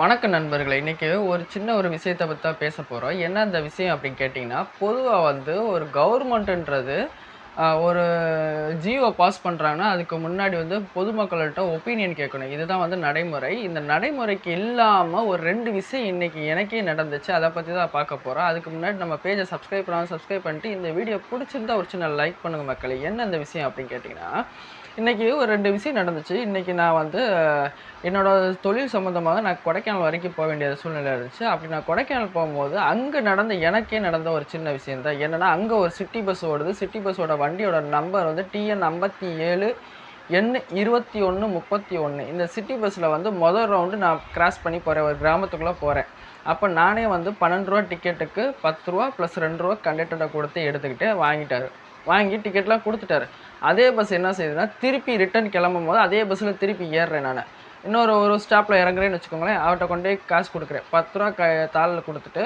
வணக்கம் நண்பர்களை. இன்றைக்கி ஒரு சின்ன ஒரு விஷயத்தை பற்றி தான் பேச போகிறோம் என்ன அந்த விஷயம் அப்படின்னு கேட்டிங்கன்னா பொதுவாக வந்து ஒரு கவர்மெண்ட்டுன்றது ஒரு ஜியோ பாஸ் பண்ணுறாங்கன்னா அதுக்கு முன்னாடி வந்து பொதுமக்கள்கிட்ட ஒப்பீனியன் கேட்கணும். இதுதான் வந்து நடைமுறை. இந்த நடைமுறைக்கு இல்லாமல் ஒரு ரெண்டு விஷயம் இன்றைக்கி எனக்கே நடந்துச்சு. அதை பற்றி தான் பார்க்க போகிறோம் அதுக்கு முன்னாடி நம்ம பேஜை சப்ஸ்கிரைப் பண்ணாமல் சப்ஸ்கிரைப் பண்ணிட்டு இந்த வீடியோ பிடிச்சிருந்தா ஒரு சின்ன லைக் பண்ணுங்கள் மக்கள். என்ன அந்த விஷயம் அப்படின்னு கேட்டிங்கன்னா இன்றைக்கி ஒரு ரெண்டு விஷயம் நடந்துச்சு. இன்றைக்கி நான் வந்து என்னோடய தொழில் சம்மந்தமாக நான் கொடைக்கானல் வரைக்கும் போக வேண்டிய சூழ்நிலை இருந்துச்சு. அப்படி நான் கொடைக்கானல் போகும்போது அங்கே நடந்த எனக்கே நடந்த ஒரு சின்ன விஷயம் தான் என்னென்னா அங்கே ஒரு சிட்டி பஸ் ஓடுது. சிட்டி பஸ்ஸோட வண்டியோட நம்பர் வந்து டிஎன் ஐம்பத்தி ஏழு எண்ணு இருபத்தி ஒன்று முப்பத்தி ஒன்று இந்த சிட்டி பஸ்ஸில் வந்து மொதல் ரவுண்டு நான் கிராஸ் பண்ணி போகிறேன் ஒரு கிராமத்துக்குள்ளே போகிறேன் அப்போ நானே வந்து பன்னெண்டு ரூபா டிக்கெட்டுக்கு பத்து ரூபா ப்ளஸ் ரெண்டு ரூபா கண்டக்டர்கிட்ட கொடுத்து எடுத்துக்கிட்டு வாங்கிட்டார். வாங்கி டிக்கெட்லாம் கொடுத்துட்டாரு. அதே பஸ் என்ன செய்யுதுன்னா திருப்பி ரிட்டர்ன் கிளம்பும் போது அதே பஸ்ஸில் திருப்பி ஏறுறேன் நான். இன்னொரு ஒரு ஸ்டாப்பில் இறங்குறேன்னு வச்சுக்கோங்களேன். அவர்கிட்ட கொண்டு போய் காசு கொடுக்குறேன். பத்து ரூபா க தாளில் கொடுத்துட்டு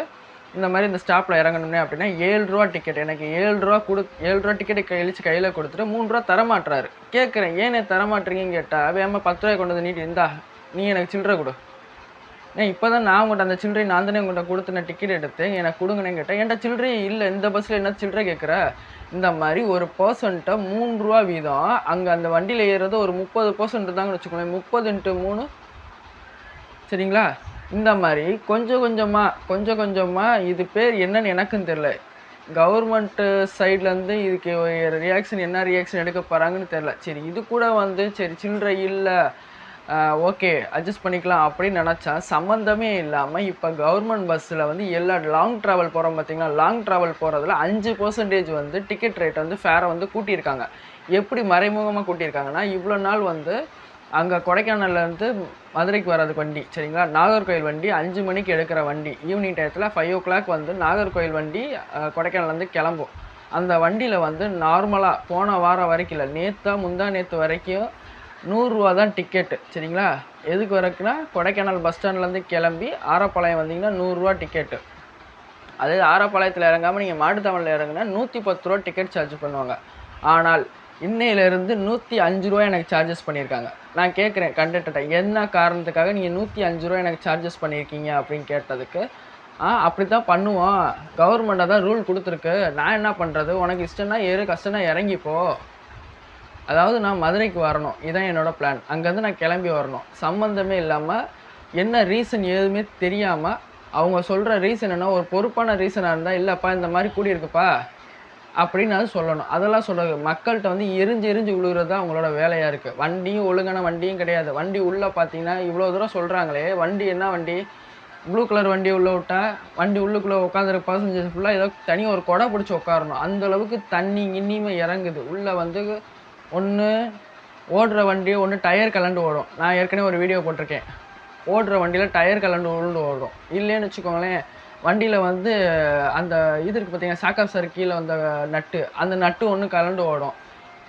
இந்த மாதிரி இந்த ஸ்டாப்பில் இறங்கணும்னே அப்படின்னா ஏழு ரூபா டிக்கெட் எனக்கு ஏழு ரூபா கொடு ஏழு ரூபா டிக்கெட்டை கழிச்சு கையில் கொடுத்துட்டு மூணு ரூபா தரமாட்டுறாரு. கேட்குறேன் ஏனே தரமாட்டுறீங்கன்னு கேட்டால் வேகமாக பத்து ரூபாய் கொண்டு வந்து நீட்டு இருந்தா நீ எனக்கு சில்லறை கொடு. ஏன் இப்போ தான் நான் உங்கள்கிட்ட அந்த சில்லறை நான் தானே உங்கள்கிட்ட கொடுத்து நான் டிக்கெட் எடுத்து எனக்கு கொடுங்கன்னு கேட்டேன். என்கிட்ட சில்லறை இல்லை இந்த பஸ்ஸில் என்ன சில்லறை கேட்குற இந்த மாதிரி ஒரு பர்சன்ட்டை மூணு ரூபா வீதம் அங்கே அந்த வண்டியில் ஏறுறது ஒரு முப்பது பர்சன்ட் தாங்கன்னு வச்சுக்கோங்களேன். முப்பது இன்ட்டு மூணு. சரிங்களா? இந்த மாதிரி கொஞ்சம் கொஞ்சமாக கொஞ்சம் கொஞ்சமாக இது பேர் என்னன்னு எனக்கும் தெரில கவர்மெண்ட்டு சைட்லேருந்து இதுக்கு ரியாக்ஷன் என்ன ரியாக்ஷன் எடுக்க போகிறாங்கன்னு தெரில சரி இது கூட வந்து சரி சில்லறை இல்லை. ஓகே அட்ஜஸ்ட் பண்ணிக்கலாம் அப்படின்னு நினச்சா சம்மந்தமே இல்லாமல் இப்போ கவர்மெண்ட் பஸ்ஸில் வந்து எல்லா லாங் ட்ராவல் போகிறோம் பார்த்திங்கன்னா லாங் ட்ராவல் போகிறதுல அஞ்சு பர்சன்டேஜ் வந்து டிக்கெட் ரேட் வந்து ஃபேரை வந்து கூட்டியிருக்காங்க. எப்படி மறைமுகமாக கூட்டியிருக்காங்கன்னா இவ்வளோ நாள் வந்து அங்கே கொடைக்கானல்லேருந்து மதுரைக்கு வர்றது வண்டி சரிங்களா? நாகர்கோயில் வண்டி அஞ்சு மணிக்கு எடுக்கிற வண்டி. ஈவினிங் டயத்தில் ஃபைவ் ஓ கிளாக் வந்து நாகர்கோயில் வண்டி கொடைக்கானல்லேருந்து கிளம்பும். அந்த வண்டியில் வந்து நார்மலாக போன வாரம் வரைக்கும் இல்லை நேற்றா முந்தா நேற்று வரைக்கும் நூறுரூவா தான் டிக்கெட்டு சரிங்களா? எதுக்கு வரைக்குன்னா கொடைக்கானல் பஸ் ஸ்டாண்ட்லேருந்து கிளம்பி ஆரப்பாளையம் வந்தீங்கன்னா நூறுரூவா டிக்கெட்டு அதே ஆரப்பாளையத்தில் இறங்காமல் நீங்கள் மாட்டுத்தாவணில் இறங்குனா நூற்றி பத்து ரூபா டிக்கெட் சார்ஜ் பண்ணுவாங்க. ஆனால் இன்னையிலேருந்து நூற்றி அஞ்சு ரூபா எனக்கு சார்ஜஸ் பண்ணியிருக்காங்க. நான் கேட்குறேன் கண்டக்டர்கிட்ட என்ன காரணத்துக்காக நீங்கள் நூற்றி அஞ்சு ரூபா எனக்கு சார்ஜஸ் பண்ணியிருக்கீங்க அப்படின்னு கேட்டதுக்கு ஆ அப்படி தான் பண்ணுவோம். கவர்மெண்ட்டை தான் ரூல் கொடுத்துருக்கு. நான் என்ன பண்ணுறது உனக்கு இஷ்டம்னா ஏறு கஷ்டம்னா இறங்கிப்போ அதாவது நான் மதுரைக்கு வரணும். இதான் என்னோடய பிளான் அங்கேருந்து நான் கிளம்பி வரணும். சம்மந்தமே இல்லாமல் என்ன ரீசன் எதுவுமே தெரியாமல் அவங்க சொல்கிற ரீசன் என்ன ஒரு பொறுப்பான ரீசனாக இருந்தால் இல்லைப்பா இந்த மாதிரி கூடியிருக்குப்பா. அப்படின்னு அது சொல்லணும். அதெல்லாம் சொல்கிறது மக்கள்கிட்ட வந்து எரிஞ்சு எரிஞ்சு விழுகிறது தான் அவங்களோட வேலையாக இருக்குது வண்டியும் ஒழுங்கான வண்டியும் கிடையாது. வண்டி உள்ளே பார்த்தீங்கன்னா இவ்வளோ தூரம் சொல்கிறாங்களே வண்டி என்ன வண்டி? ப்ளூ கலர் வண்டி உள்ளே விட்டா வண்டி உள்ளுக்குள்ளே உட்காந்துருக்க பாசஞ்சர்ஸ் ஃபுல்லாக ஏதோ தனி ஒரு கொடை பிடிச்சி உட்காரணும். அந்தளவுக்கு தண்ணி இன்னிமே இறங்குது. உள்ளே வந்து ஒன்று ஓடுற வண்டி ஒன்று டயர் கலண்டு ஓடும். நான் ஏற்கனவே ஒரு வீடியோ போட்டிருக்கேன். ஓடுற வண்டியில் டயர் கலண்டு உருண்டு ஓடும். இல்லைன்னு வச்சுக்கோங்களேன் வண்டியில் வந்து அந்த இது இருக்குது பார்த்தீங்கன்னா சாக்கா சார் கீழே வந்த நட்டு அந்த நட்டு ஒன்று கலண்டு ஓடும்.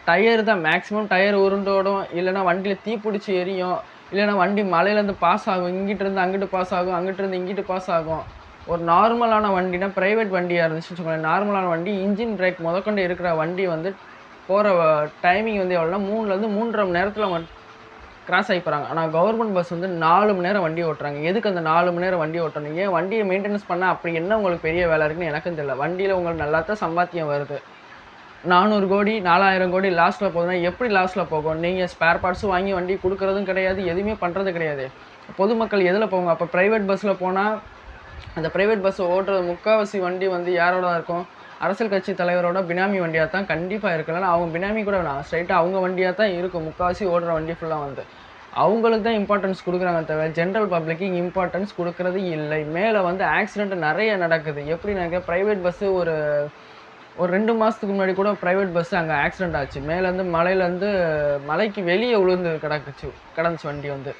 டயர் தான் மேக்ஸிமம் டயர் உருண்டு ஓடும். இல்லைன்னா வண்டியில் தீப்பிடிச்சி எரியும். இல்லைன்னா வண்டி மலையிலேருந்து பாஸ் ஆகும். இங்கிட்டு இருந்து அங்கிட்டு பாஸ் ஆகும். அங்கிட்டு இருந்து இங்கிட்டு பாஸ் ஆகும். ஒரு நார்மலான வண்டினா ப்ரைவேட் வண்டியாக இருந்துச்சுன்னு வச்சுக்கோங்களேன். நார்மலான வண்டி இன்ஜின் பிரேக் முதற்கொண்டு இருக்கிற வண்டி வந்து போகிற டைமிங் வந்து எவ்வளோனா மூணுலேருந்து மூன்றரை மணி நேரத்தில் கிராஸ் ஆகி போகிறாங்க ஆனால் கவர்மெண்ட் பஸ் வந்து நாலு மணி நேரம் வண்டி ஓட்டுறாங்க. எதுக்கு அந்த நாலு மணி நேரம் வண்டி ஓட்டணும்? ஏன் வண்டியை மெயின்டெனன்ஸ் பண்ணால் அப்படி என்ன உங்களுக்கு பெரிய வேலை இருக்குன்னு எனக்கும் தெரியல. வண்டியில் உங்களுக்கு நல்லா தான் சம்பாத்தியம் வருது. நானூறு கோடி நாலாயிரம் கோடி லாஸ்ட்டில் போகுதுன்னா எப்படி லாஸ்ட்டில் போகும்? நீங்கள் ஸ்பேர் பார்ட்ஸும் வாங்கி வண்டி கொடுக்குறதும் கிடையாது எதுவுமே பண்ணுறது கிடையாது. பொதுமக்கள் எதில் போவாங்க? அப்போ ப்ரைவேட் பஸ்ஸில் போனால் அந்த ப்ரைவேட் பஸ் ஓட்டுறது முக்கால்வாசி வண்டி வந்து யாரோட இருக்கும்? அரசியல் கட்சி தலைவரோட பினாமி வண்டியாக தான் கண்டிப்பாக இருக்கலாம். அவங்க பினாமி கூட வேணாம். ஸ்ட்ரைட்டாக அவங்க வண்டியாக தான் இருக்கும். முக்கால்வாசி ஓடுற வண்டி ஃபுல்லாக வந்து. அவங்களுக்கு தான் இம்பார்ட்டன்ஸ் கொடுக்குறாங்க தவிர ஜென்ரல் பப்ளிக்கு இம்பார்ட்டன்ஸ் கொடுக்கறது இல்லை. மேலே வந்து ஆக்சிடெண்ட் நிறைய நடக்குது. எப்படி நினைக்க ப்ரைவேட் பஸ்ஸு ஒரு ஒரு ரெண்டு மாதத்துக்கு முன்னாடி கூட ப்ரைவேட் பஸ்ஸு அங்கே ஆக்சிடென்ட் ஆச்சு. மேலேருந்து மலையிலேருந்து மலைக்கு வெளியே உளுந்து கிடக்குச்சு. கிடந்துச்சு வண்டி வந்து.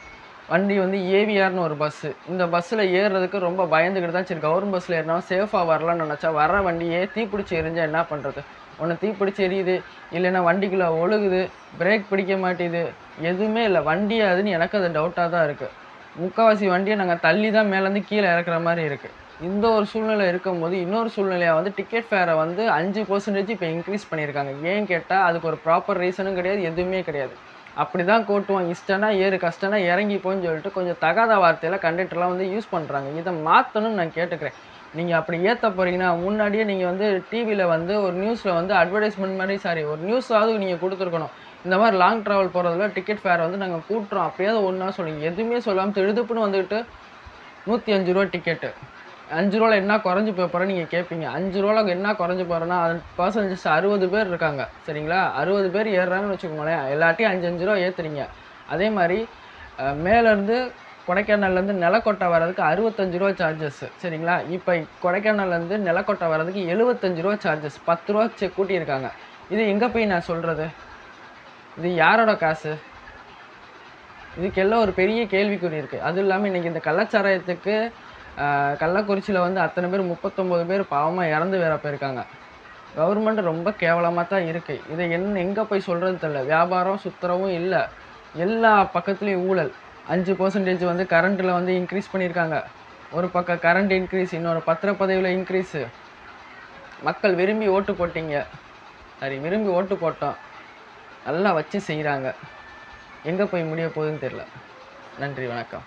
வண்டி வந்து ஏவிஆர்னு ஒரு பஸ்ஸு இந்த பஸ்ஸில் ஏறுறதுக்கு ரொம்ப பயந்துக்கிட்டு தான் சரி கவர்மெண்ட் பஸ்ஸில் ஏறினா சேஃபாக வரலாம்னு நினச்சா வர வண்டியே தீப்பிடிச்சி எரிஞ்சால் என்ன பண்ணுறது ஒன்று தீப்பிடிச்சி எரியுது இல்லைன்னா வண்டிக்குள்ளே ஒழுகுது பிரேக் பிடிக்க மாட்டேது. எதுவுமே இல்லை. வண்டி அதுன்னு எனக்கு அது டவுட்டாக தான் இருக்குது முக்கால்வாசி வண்டியை நாங்கள் தள்ளி தான் மேலேருந்து கீழே இறக்குற மாதிரி இருக்குது இந்த ஒரு சூழ்நிலை இருக்கும்போது இன்னொரு சூழ்நிலையாக வந்து டிக்கெட் ஃபேரை வந்து அஞ்சு பர்சன்டேஜ் இப்போ இன்க்ரீஸ் பண்ணியிருக்காங்க. ஏன் கேட்டால் அதுக்கு ஒரு ப்ராப்பர் ரீசனும் கிடையாது எதுவுமே கிடையாது. அப்படி தான் கூட்டுவோம் இஷ்டம்னா ஏறு கஷ்டம்னா இறங்கி போன்னு சொல்லிட்டு கொஞ்சம் தகாத வார்த்தையில் கண்டக்டர்லாம் வந்து யூஸ் பண்ணுறாங்க இதை மாற்றணும்னு நான் கேட்டுக்கிறேன். நீங்கள் அப்படி ஏற்ற போகிறீங்கன்னா முன்னாடியே நீங்கள் வந்து டிவியில் வந்து ஒரு நியூஸில் வந்து அட்வர்டைஸ்மெண்ட் மாதிரி சாரி ஒரு நியூஸாவது நீங்கள் கொடுத்துருக்கணும். இந்த மாதிரி லாங் ட்ராவல் போகிறதுல டிக்கெட் ஃபேர் வந்து நாங்கள் கூட்டுறோம். அப்படியாவது ஒன்றா சொல்லுங்கள் எதுவுமே சொல்லாமல் திடுதுப்புன்னு வந்துட்டு நூற்றி அஞ்சு ரூபா டிக்கெட்டு அஞ்சு ரூபாவில் என்ன குறைஞ்சி போய் நீங்கள் கேட்பீங்க அஞ்சு ரூபாவில் என்ன குறைஞ்சி போகிறேன்னா அது பர்சன்டேஜ் அறுபது பேர் இருக்காங்க. சரிங்களா? அறுபது பேர் ஏறுறாங்கன்னு வச்சுக்கோங்களேன். எல்லாத்தையும் அஞ்சு அஞ்சு ரூபா ஏற்றுறீங்க அதே மாதிரி மேலேருந்து கொடைக்கானல்லேருந்து நிலக்கோட்டை வர்றதுக்கு அறுபத்தஞ்சு ரூபா சார்ஜஸ் சரிங்களா? இப்போ கொடைக்கானல்லேருந்து நிலக்கோட்டை வர்றதுக்கு எழுபத்தஞ்சு ரூபா சார்ஜஸ் பத்து ரூபா செ கூட்டியிருக்காங்க. இது எங்கே போய் நான் சொல்கிறது இது யாரோட காசு? இதுக்கெல்லாம் ஒரு பெரிய கேள்விக்குறி இருக்குது அதுவும் இல்லாமல் இன்றைக்கி இந்த கள்ளச்சாராயத்துக்கு கள்ளக்குறிச்சியில் வந்து அத்தனை பேர் முப்பத்தொம்போது பேர் பாவமாக இறந்து வேற போயிருக்காங்க. கவர்மெண்ட் ரொம்ப கேவலமாக தான் இருக்குது இதை என்ன எங்கே போய் சொல்கிறது தெரில வியாபாரம் சுத்தரவும் இல்லை. எல்லா பக்கத்துலேயும் ஊழல். அஞ்சு பர்சன்டேஜ் வந்து கரண்ட்டில் வந்து இன்க்ரீஸ் பண்ணியிருக்காங்க. ஒரு பக்கம் கரண்ட் இன்க்ரீஸ் இன்னொரு பத்திரப்பதவியில் இன்க்ரீஸு மக்கள் விரும்பி ஓட்டு போட்டீங்க. சரி விரும்பி ஓட்டு போட்டோம். நல்லா வச்சு செய்கிறாங்க எங்கே போய் முடிய போகுதுன்னு தெரில நன்றி வணக்கம்.